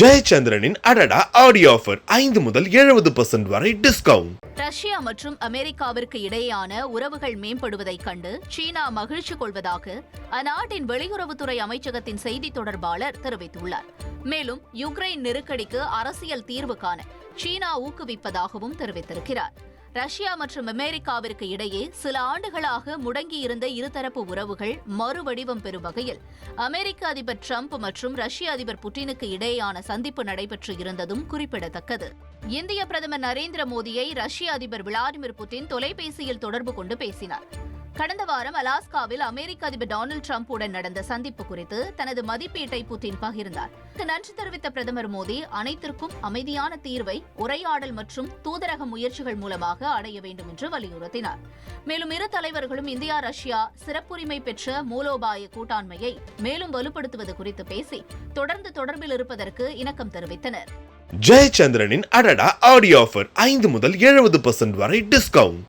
ஜெயச்சந்திரனின் அடடா audio offer ஐந்து முதல் எழுபது பர்சன்ட் வரை டிஸ்கவுண்ட் ரஷ்யா மற்றும் அமெரிக்காவிற்கு இடையேயான உறவுகள் மேம்படுவதைக் கண்டு சீனா மகிழ்ச்சி கொள்வதாக அந்நாட்டின் வெளியுறவுத்துறை அமைச்சகத்தின் செய்தி தொடர்பாளர் தெரிவித்துள்ளார். மேலும் யுக்ரைன் நெருக்கடிக்கு அரசியல் தீர்வு காண சீனா ஊக்குவிப்பதாகவும் தெரிவித்திருக்கிறார். ரஷ்யா மற்றும் அமெரிக்காவிற்கு இடையே சில ஆண்டுகளாக முடங்கியிருந்த இருதரப்பு உறவுகள் மறுவடிவம் பெறும் வகையில் அமெரிக்க அதிபர் ட்ரம்ப் மற்றும் ரஷ்ய அதிபர் புட்டினுக்கு இடையேயான சந்திப்பு நடைபெற்று இருந்ததும் குறிப்பிடத்தக்கது. இந்திய பிரதமர் நரேந்திர மோடியை ரஷ்ய அதிபர் விளாடிமிர் புட்டின் தொலைபேசியில் தொடர்பு கொண்டு பேசினார். கடந்த வாரம் அலாஸ்காவில் அமெரிக்க அதிபர் டொனால்டு டிரம்புடன் நடந்த சந்திப்பு குறித்து தனது மதிப்பீட்டை புட்டின் பகிர்ந்தார். நன்றி தெரிவித்த பிரதமர் மோடி அனைத்திற்கும் அமைதியான தீர்வை உரையாடல் மற்றும் தூதரக முயற்சிகள் மூலமாக அடைய வேண்டும் என்று வலியுறுத்தினார். மேலும் இரு தலைவர்களும் இந்தியா ரஷ்யா சிறப்புரிமை பெற்ற மூலோபாய கூட்டாண்மையை மேலும் வலுப்படுத்துவது குறித்து பேசி தொடர்ந்து தொடர்பில் இருப்பதற்கு இணக்கம் தெரிவித்தனர். ஜெயச்சந்திரனின் அடடா ஆடியோ ஆஃபர் ஐந்து முதல் எழுபது பர்சன்ட் வரை டிஸ்கவுண்ட்